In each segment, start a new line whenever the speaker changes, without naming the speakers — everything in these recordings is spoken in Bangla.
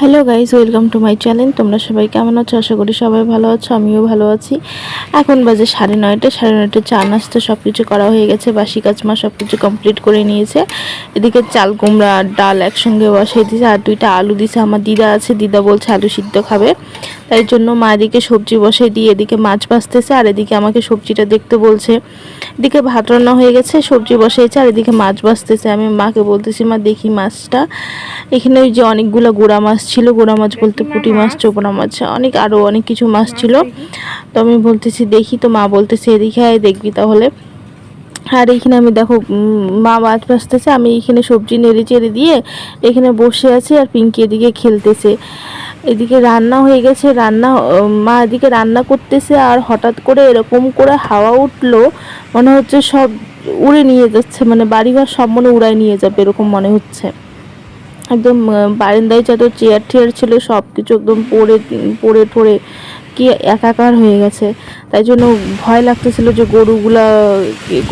Hello guys welcome to my channel তোমরা সবাই কেমন আছো? আশা করি সবাই ভালো আছো, আমিও ভালো আছি। এখন বাজে সাড়ে নয়টা সাড়ে নয়টা চা নাস্তা সব কিছু করা হয়ে গেছে। বাসি কাচমা সব কিছু কমপ্লিট করে নিয়েছে। এদিকে চাল, কুমড়া, ডাল একসঙ্গে বসিয়ে দিয়েছে। আর দুইটা আলু দিছে আমার দিদা আছে, দিদা বলছে আলু সিদ্ধ খাবে। তাই জন্য মা এদিকে সবজি বসে দিয়ে এদিকে মাছ ভাজতেছে। আর এদিকে আমাকে সবজিটা দেখতে বলছে। এদিকে ভাত রান্না হয়ে গেছে, সবজি বসিয়েছে আর এদিকে মাছ ভাজতেছে। আমি মাকে বলতেছি, মা, দেখি মাছটা। এখানে ওই যে অনেকগুলো গোড়া মাছ ছিল গোড়া মাছ বলতে পুঁটি মাছ চোপড়া মাছ, অনেক আরও অনেক কিছু মাছ ছিল। তো আমি বলতেছি, দেখি তো মা বলতেছে এদিকে দেখবি তাহলে। আর এখানে আমি দেখো মা মাছ ভাসতেছে আমি এখানে সবজি নেড়ে চেড়ে দিয়ে এখানে বসে আছি আর পিঙ্কি এদিকে খেলতেছে। এদিকে রান্না হয়ে গেছে, রান্না মা এদিকে রান্না করতেছে আর হঠাৎ করে এরকম করে হাওয়া উঠল, মনে হচ্ছে সব উড়ে নিয়ে যাচ্ছে মানে বাড়িঘর সব মনে উড়ায় নিয়ে যাবে, এরকম মনে হচ্ছে। একদম বারান্দায় যত চেয়ার টেয়ার ছিল সব কিছু একদম পড়ে পড়ে ঠরে কি একাকার হয়ে গেছে। তাই জন্য ভয় লাগতেছিল যে গরুগুলা,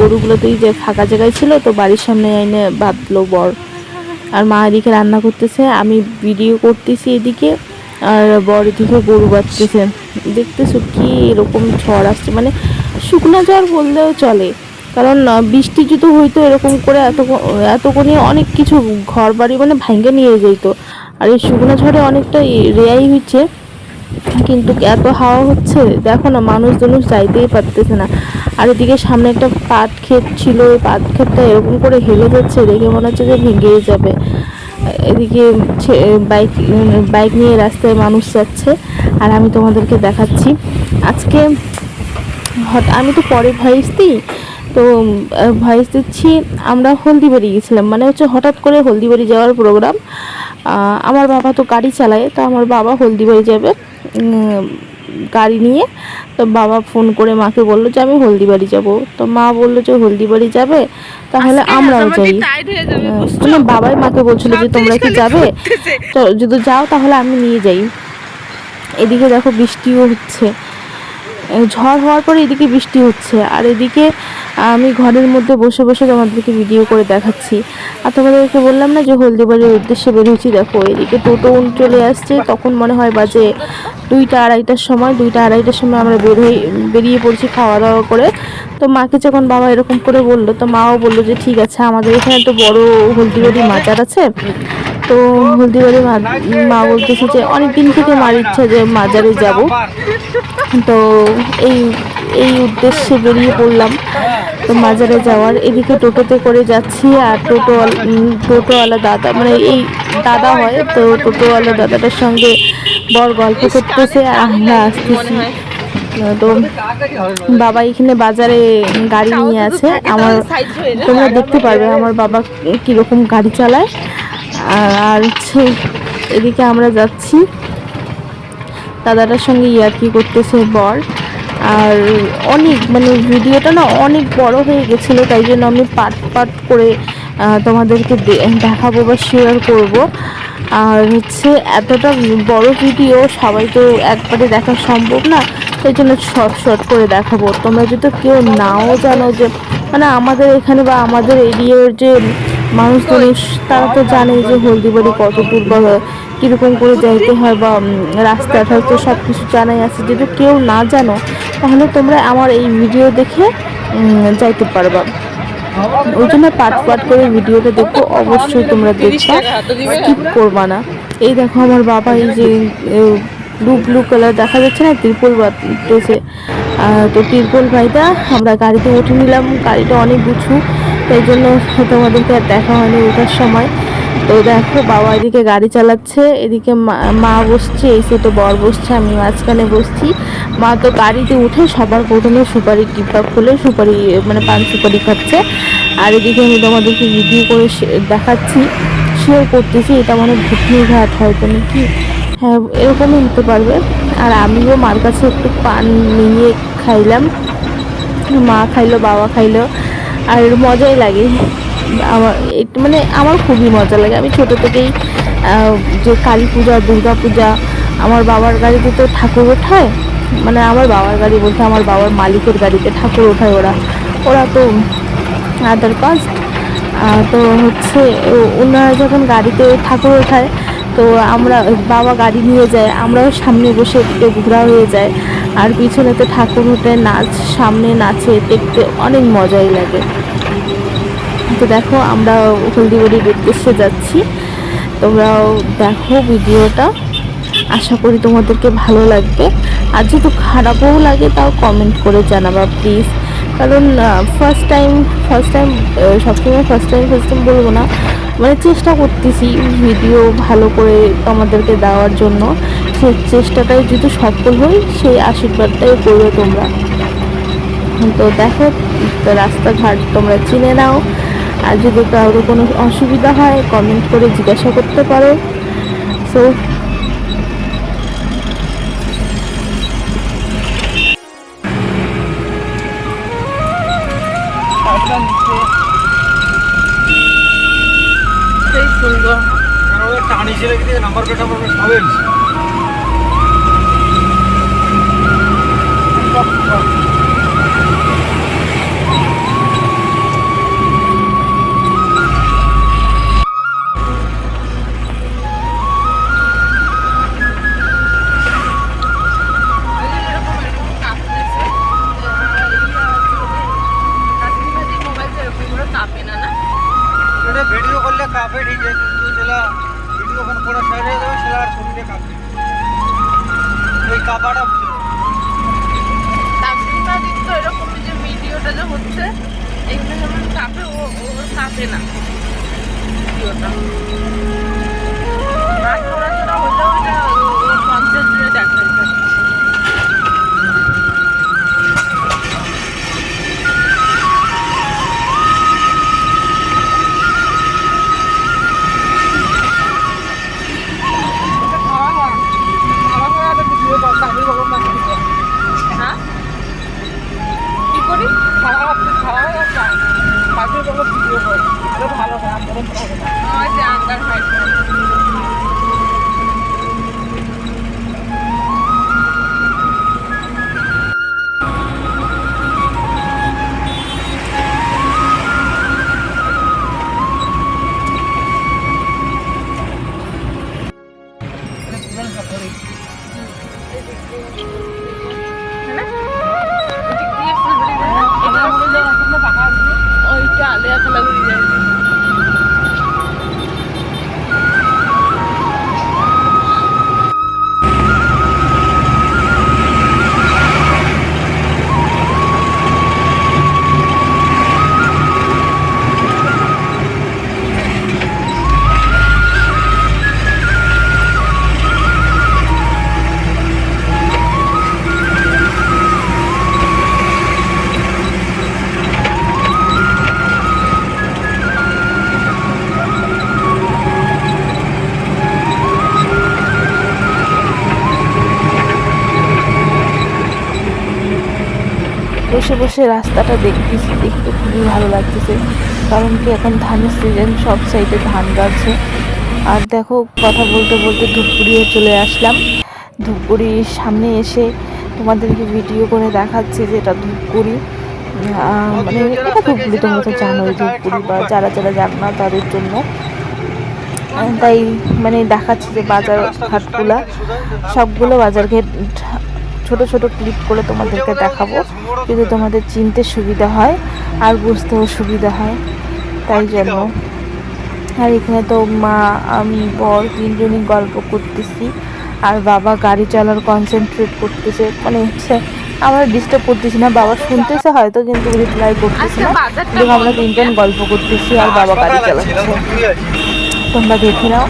গরুগুলোতেই যে ফাঁকা জায়গায় ছিল, তো বাড়ির সামনে এনে বাঁধলো বর। আর মা এদিকে রান্না করতেছে, আমি ভিডিও করতেছি এদিকে, আর বর এদিকে গরু বাঁধতেছে। দেখতেছো কি এরকম ঝড় আসছে মানে শুকনো ঝড় বললেও চলে। কারণ বৃষ্টি যদি হইতো এরকম করে এত এতক্ষণে অনেক কিছু ঘর বাড়ি মানে ভাঙ্গে নিয়ে যেত আর এই শুকনো ঝড়ে অনেকটা রেয়াই হচ্ছে কিন্তু এত হাওয়া হচ্ছে, দেখো না মানুষ জনুষ যাইতেই পারতেছে না। আর এদিকে সামনে একটা পাট ক্ষেত ছিল ওই পাট ক্ষেতটা এরকম করে হেলে যাচ্ছে, দেখে মনে হচ্ছে যে ভেঙেই যাবে। এদিকে বাইক বাইক নিয়ে রাস্তায় মানুষ যাচ্ছে। আর আমি তোমাদেরকে দেখাচ্ছি। আজকে আমি তো পরে ভয়েস দিই। তো ভয়েস দিচ্ছি। আমরা হলদিবাড়ি গেছিলাম। মানে হচ্ছে হঠাৎ করে হলদিবাড়ি যাওয়ার প্রোগ্রাম আমার বাবা তো গাড়ি চালায় তো আমার বাবা হলদিবাড়ি যাবে। গাড়ি নিয়ে। তো বাবা ফোন করে মাকে বলল যে আমি হলদিবাড়ি যাব। তো মা বলল যে হলদিবাড়ি যাবে? তাহলে আমরাও যাই। মানে বাবাই মাকে বলছিল যে তোমরা কি যাবে? তো যদি যাও তাহলে আমি নিয়ে যাই। এদিকে দেখো বৃষ্টিও হচ্ছে। ঝড় হওয়ার পরে এদিকে বৃষ্টি হচ্ছে। আর এদিকে আমি ঘরের মধ্যে বসে বসে তোমাদেরকে ভিডিও করে দেখাচ্ছি। আর তোমাদেরকে বললাম না যে হলদিবাড়ির উদ্দেশ্যে বেরিয়েছি দেখো, এদিকে টোটো চলে আসছে। তখন মনে হয় বাজে দুইটা, আড়াইটার সময়। দুইটা, আড়াইটার সময় আমরা বের হয়ে বেরিয়ে পড়ছি খাওয়া দাওয়া করে। তো মাকে যখন বাবা এরকম করে বলল, তো মাও বলল যে, ঠিক আছে, আমাদের এখানে তো বড় হলদিবাড়ি মাজার আছে। তো হলদিবাড়ি মা বলতেছে যে অনেক দিন থেকে মার ইচ্ছা যে মাজারে যাব। তো এই এই উদ্দেশ্যে বেরিয়ে পড়লাম। তো মাজারে যাওয়ার এদিকে টোটোতে করে যাচ্ছি আর টোটো টোটোওয়ালা দাদা মানে এই দাদা হয়, তো টোটোওয়ালা দাদাটার সঙ্গে বর গল্প করতেছে আমরা আসতেছি। তো বাবা এখানে বাজারে গাড়ি নিয়ে আছে। আমার তোমরা দেখতে পারবে আমার বাবা কীরকম গাড়ি চালায়। আর হচ্ছে এদিকে আমরা যাচ্ছি। দাদাটার সঙ্গে ইয়ার্কি করতেছে বর। আর অনেক মানে ভিডিওটা না অনেক বড় হয়ে গেছিল, তাই জন্য আমি পার্ট পার্ট করে তোমাদেরকে দেখাবো বা শেয়ার করব। আর হচ্ছে এতটা বড় ভিডিও সবাই তো একবারে দেখা সম্ভব না, তাই জন্য শর্ট শর্ট করে দেখাবো। তোমরা যদি কেউ নাও জানো যে মানে আমাদের এখানে বা আমাদের এরিয়ার যে মানুষ মানুষ তারা তো জানে যে হলদিবাড়ি কত দূর বা কীরকম করে যাইতে হয় বা উম, রাস্তাটা তো সব কিছু জানাই আছে। যদি কেউ না জানো তাহলে তোমরা আমার এই ভিডিও দেখে যাইতে পারবা। ওই জন্য পাট পাট করে ভিডিওটা দেখব অবশ্যই তোমরা দেখবা স্কিপ করবা না। এই দেখো আমার বাবা এই যে ব্লু ব্লু কালার দেখা যাচ্ছে না তিরপল বাঁধতেছে আহ, তো তিরপল ভাইটা আমরা গাড়িতে উঠে নিলাম গাড়িটা অনেক গুছু তাই জন্য তোমাদেরকে আর দেখা হয়নি ওঠার সময়। তো দেখো, বাবা এদিকে গাড়ি চালাচ্ছে, এদিকে মা- মা বসছে, এই তো বর বসছে, আমি মাঝখানে বসছি। মা তো গাড়িতে উঠে সবার প্রথমে সুপারি টিপটা খুলে সুপারি মানে পান সুপারি খাচ্ছে। আর এদিকে আমি তোমাদেরকে ভিডিও করে দেখাচ্ছি। শেয়ার করতেছি, এটা মানে ভুটনি ঘাট হয়তো নাকি? হ্যাঁ এরকমই হতে পারবে। আর আমিও মার কাছে একটু পান নিয়ে খাইলাম। মা খাইলো, বাবা খাইলো। আর মজাই লাগে। আমার মানে আমার খুবই মজা লাগে। আমি ছোট থেকেই যে কালী পূজা, দুর্গা পূজা, আমার বাবার গাড়িতে তো ঠাকুর ওঠায়। মানে আমার বাবার গাড়ি বলতে আমার বাবার মালিকের গাড়িতে ঠাকুর ওঠায় ওরা। ওরা তো আদার কাস্ট তো হচ্ছে ওনারা যখন গাড়িতে ঠাকুর ওঠায়, তো আমরা, বাবা গাড়ি নিয়ে যায়, আমরাও সামনে বসে একটু ঘোরা হয়ে যায়। আর পিছনে তো ঠাকুর উঠে নাচ, সামনে নাচে, দেখতে অনেক মজাই লাগে। তো দেখো, আমরা হলদিবাড়ির উদ্দেশ্যে যাচ্ছি। তোমরাও দেখো ভিডিওটা। আশা করি তোমাদেরকে ভালো লাগবে। আর যেহেতু খারাপও লাগে, তাও কমেন্ট করে জানাবা প্লিজ কারণ ফার্স্ট টাইম ফার্স্ট টাইম সবসময় ফার্স্ট টাইম ফার্স্ট টাইম বলব না। মানে চেষ্টা করতেছি ভিডিও ভালো করে তোমাদেরকে দেওয়ার জন্য। সেই চেষ্টাটাই যদি সফল হই, সেই আশীর্বাদটাই করবে তোমরা। তো দেখো, তো রাস্তাঘাট তোমরা চিনে নাও। আর যদি কারোর কোনো অসুবিধা হয় কমেন্ট করে জিজ্ঞাসা করতে পারো। সো
নাম্বার প্লেট নাম্বার
এখানে যেমন কাঁপে ও কাঁপে না। ওইটা আলিয়া খেলাগুড়ি যায়।
বসে বসে রাস্তাটা দেখতেছি, দেখতে খুবই ভালো লাগতেছে। কারণ কি এখন ধানের সিজন সব সাইডে ধান গাছে। আর দেখো, কথা বলতে বলতে ধূপগুড়িও চলে আসলাম। ধূপগুড়ির সামনে এসে তোমাদেরকে ভিডিও করে দেখাচ্ছি যে এটা ধূপগুড়ি। মানে এটা ধূপগুড়ি তোমরা তো জানোই ধূপগুড়ি বা যারা যারা যাক না তাদের জন্য। তাই মানে দেখাচ্ছি যে বাজার ঘাটগুলা, সবগুলো বাজার ঘাট ছোট ছোট ক্লিপ করে তোমাদেরকে দেখাবো। যদি তোমাদের চিনতে সুবিধা হয় আর বুঝতেও সুবিধা হয়, তাই জন্য। আর এখানে তো মা, আমি, বর তিনজনই গল্প করতেছি। আর বাবা গাড়ি চালার কনসেন্ট্রেট করতেছে। মানে হচ্ছে আমরা ডিস্টার্ব করতেছি না, বাবা শুনতেছে হয়তো কিন্তু রিপ্লাই করতেছি না। এবং আমরা তিনজন গল্প করতেছি আর বাবা গাড়ি চালাচ্ছে। তোমরা দেখে নাও,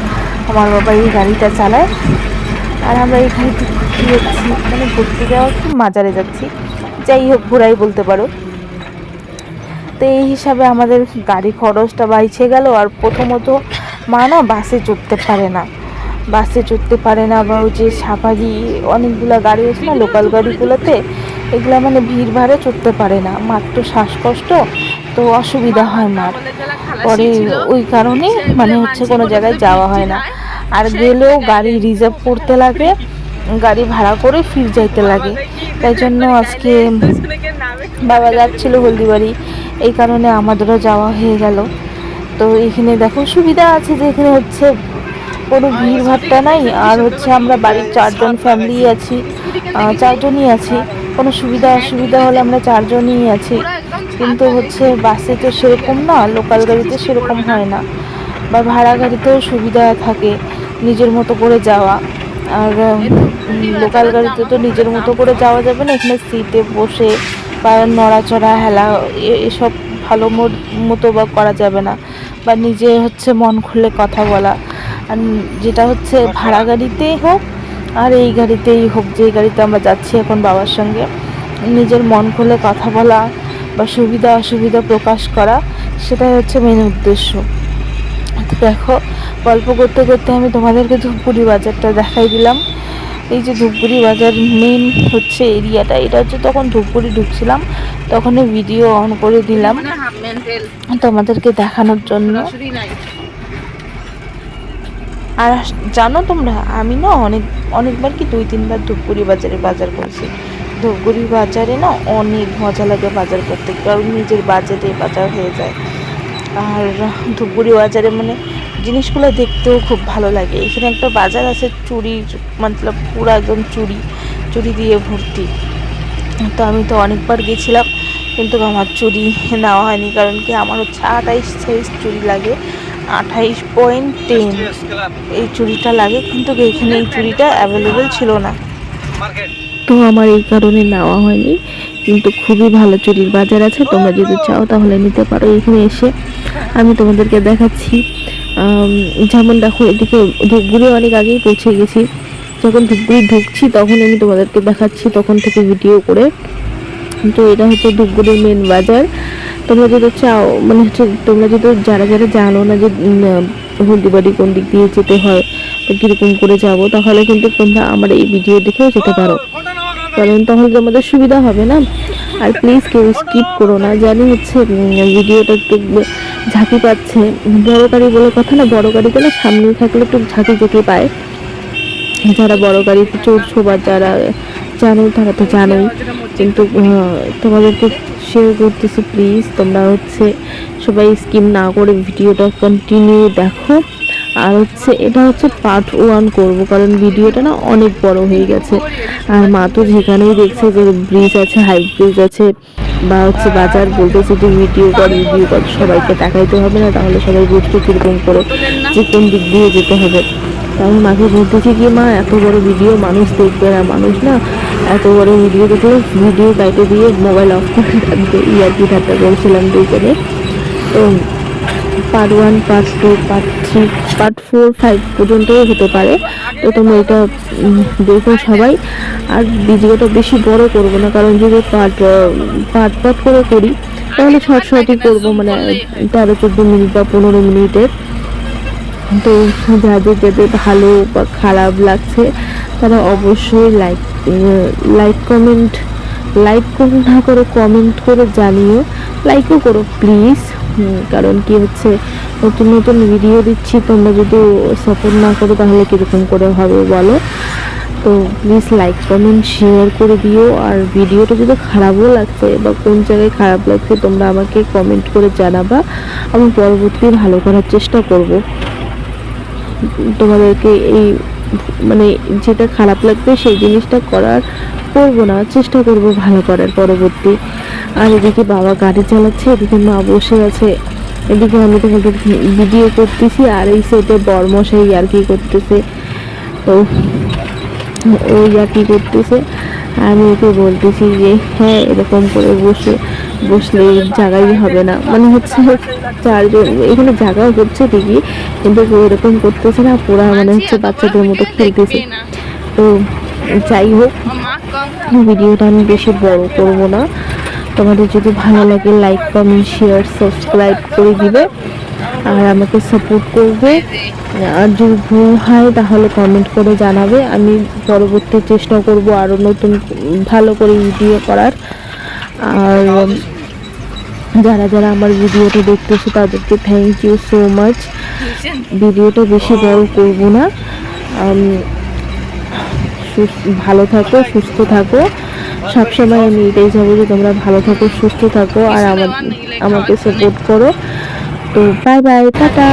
আমার বাবা এই গাড়িটা চালায়। আর আমরা এখানে ঘুরতে যাচ্ছি। মানে ঘুরতে যাওয়া কি মাজারে যাচ্ছি। যাই হোক ঘোরাই বলতে পারো। তো এই হিসাবে আমাদের গাড়ি খরচটা বাইছে গেল আর প্রথমত মা না বাসে চড়তে পারে না। বাসে চড়তে পারে না বা ওই যে সাফারি, অনেকগুলো গাড়ি আছে না লোকাল গাড়িগুলোতে, এগুলো মানে ভিড় ভাড়ে চড়তে পারে না। মার তো শ্বাসকষ্ট, তো অসুবিধা হয় মার। পরে ওই কারণে মানে হচ্ছে কোনো জায়গায় যাওয়া হয় না। আর গেলেও গাড়ি রিজার্ভ করতে লাগে গাড়ি ভাড়া করে ফির যাইতে লাগে। তাই জন্য আজকে বাবা যাচ্ছিল হলদিবাড়ি এই কারণে আমাদেরও যাওয়া হয়ে গেল। তো এখানে দেখো সুবিধা আছে যে এখানে হচ্ছে কোনো ভিড় ভাট্টা নাই আর হচ্ছে আমরা বাড়ির চারজন ফ্যামিলি আছি চারজনই আছি। কোনো সুবিধা অসুবিধা হলে আমরা চারজনই আছি। কিন্তু হচ্ছে বাসে তো সেরকম না লোকাল গাড়িতে সেরকম হয় না। বা ভাড়া গাড়িতেও সুবিধা থাকে নিজের মতো করে যাওয়া। আর লোকাল গাড়িতে তো নিজের মতো করে যাওয়া যাবে না, এখানে সিটে বসে বা নড়াচড়া, হেলা এসব ভালো মতো বা করা যাবে না। বা নিজে হচ্ছে মন খুলে কথা বলা। আর যেটা হচ্ছে ভাড়া গাড়িতেই হোক, আর এই গাড়িতেই হোক, যে গাড়িতে আমরা যাচ্ছি এখন বাবার সঙ্গে, নিজের মন খুলে কথা বলা বা সুবিধা অসুবিধা প্রকাশ করা, সেটাই হচ্ছে মেন উদ্দেশ্য। দেখো গল্প করতে করতে আমি তোমাদেরকে ধূপগুড়ি বাজারটা দেখাই দিলাম। এই যে ধূপগুড়ি বাজার মেন হচ্ছে এরিয়াটা এটা হচ্ছে তখন ধূপগুড়ি ঢুকছিলাম তখন ভিডিও অন করে দিলাম তোমাদেরকে দেখানোর জন্য। আর জানো তোমরা আমি না অনেক অনেকবার কি দুই তিনবার ধূপগুড়ি বাজারে বাজার করেছি। ধূপগুড়ি বাজারে না অনেক মজা লাগে বাজার করতে কারণ নিজের বাজেটে বাজার হয়ে যায়। আর ধূপগুড়ি বাজারে মানে জিনিসগুলো দেখতেও খুব ভালো লাগে। এখানে একটা বাজার আছে চুরি, মতলব পুরো একদম চুরি চুরি দিয়ে ভর্তি। তো আমি তো অনেকবার গেছিলাম, কিন্তু আমার চুরি নেওয়া হয়নি, কারণ কি আমার হচ্ছে আঠাইশ সাইজ চুরি লাগে, আঠাইশ পয়েন্ট টেন এই চুড়িটা লাগে, কিন্তু এখানে এই চুড়িটা অ্যাভেলেবেল ছিল না। তো আমার এই কারণে নেওয়া হয়নি। কিন্তু খুবই ভালো চুড়ির বাজার আছে, তোমরা যদি চাও তাহলে নিতে পারো। এখানে এসে আমি তোমাদেরকে দেখাচ্ছি যেমন দেখো এদিকে ধূপগুড়ি অনেক আগেই পৌঁছে গেছি। যখন ধূপগুড়ি ঢুকছি তখন আমি তোমাদেরকে দেখাচ্ছি তখন থেকে ভিডিও করে। তো এটা হচ্ছে ধূপগুড়ির মেন বাজার। তোমরা যদি চাও মানে হচ্ছে তোমরা যদি যারা যারা জানো না যে হলদিবাড়ি কোন দিক দিয়ে যেতে হয় কীরকম করে যাব, তাহলে কিন্তু তোমরা আমার এই ভিডিও দেখেও যেতে পারো। কারণ তাহলে তোমাদের সুবিধা হবে না? আর প্লিজ কেউ স্কিপ করো না। জানি হচ্ছে ভিডিওটা একটু ঝাঁকি পাচ্ছে। বড় গাড়ি বলে কথা না, বড় গাড়িতে না সামনে থাকলে একটু ঝাঁকি ঝাঁকি পায়। যারা বড় গাড়িতে চড়ছো বা যারা জানো, তারা তো জানোই। কিন্তু তোমাদেরকে শেয়ার করতেছি প্লিজ তোমরা হচ্ছে সবাই স্কিম না করে ভিডিওটা কন্টিনিউ দেখো। আর হচ্ছে এটা হচ্ছে পার্ট ওয়ান করব, কারণ ভিডিওটা না অনেক বড় হয়ে গেছে। আর মা তো যেখানেই দেখছে যে ব্রিজ আছে হাই ব্রিজ আছে, বা হচ্ছে বাজার বলতেছে যে ভিডিও কর ভিডিও কর সবাইকে দেখাইতে হবে না, তাহলে সবাই বুঝতে কীরকম করে যে কোন দিক দিয়ে যেতে হবে। আমি মাকে বলতেছি কি, মা, এত বড় ভিডিও মানুষ দেখবে না, মানুষ না এত বড় ভিডিও দেখলে ভিডিও কাইটে দিয়ে মোবাইল অফ করে রাখবে। ইয়ার কি ঠাট্টা করছিলাম দুজনে তো part one part two part three part four five পর্যন্তও হতে পারে। তো তোমরা এটা দেখো সবাই। আর ভিডিওটা বেশি বড় করব না, কারণ যদি পার্ট পার্ট পার্ট করে করি, তাহলে শর্ট শর্টই করব মানে তেরো, চোদ্দ মিনিট বা পনেরো মিনিটের। তো যাদের যাদের ভালো বা খারাপ লাগছে, তারা অবশ্যই লাইক লাইক কমেন্ট লাইক করে, না করে কমেন্ট করে জানিও। লাইকও করো প্লিজ কারণ কি হচ্ছে, নতুন নতুন ভিডিও দিচ্ছি, তোমরা যদি সাপোর্ট না করো, তাহলে কীরকম করে হবে বলো? তো প্লিজ লাইক কমেন্ট শেয়ার করে দিও। আর ভিডিওটা যদি খারাপও লাগছে বা কোন জায়গায় খারাপ লাগছে, তোমরা আমাকে কমেন্ট করে জানাবা। আমি পরবর্তী ভালো করার চেষ্টা করব। তোমাদেরকে এই মানে যেটা খারাপ লাগবে, সেই জিনিসটা করার করব না, চেষ্টা করব ভালো করার পরবর্তী। আর এদিকে বাবা গাড়ি চালাচ্ছে, এদিকে মা বসে আছে। এদিকে আমি তোমাদের ভিডিও করতেছি, আর এই সাইডে বরমশাই আর কি করতেছে। তো ওই আর কি করতেছে। আমি ওকে বলতেছি যে হ্যাঁ এরকম করে বসে, বসলে জায়গাই হবে না। মানে হচ্ছে চারজন, এখানে জায়গা হচ্ছে ঠিকই, কিন্তু এরকম করতেছে না, পুরা মানে হচ্ছে বাচ্চাদের মতো খেলতেছে। তো যাই হোক ভিডিওটা আমি বেশি বড় করব না। তোমাদের যদি ভালো লাগে লাইক কমেন্ট শেয়ার সাবস্ক্রাইব করে দিবে। আর আমাকে সাপোর্ট করবে। আর যদি ভুল হয়, তাহলে কমেন্ট করে জানাবে। আমি পরবর্তী চেষ্টা করব আরও নতুন, ভালো করে ভিডিও করার। আর যারা যারা আমার ভিডিওটা দেখতেছে, তাদেরকে থ্যাংক ইউ সো মাচ ভিডিওটা বেশি বড় করব না। ভালো থাকো, সুস্থ থাকো। সবসময় আমি এটাই যাব যে তোমরা ভালো থাকো, সুস্থ থাকো, আর আমার আমাকে সাপোর্ট করো। তো বাই বাই টাটা।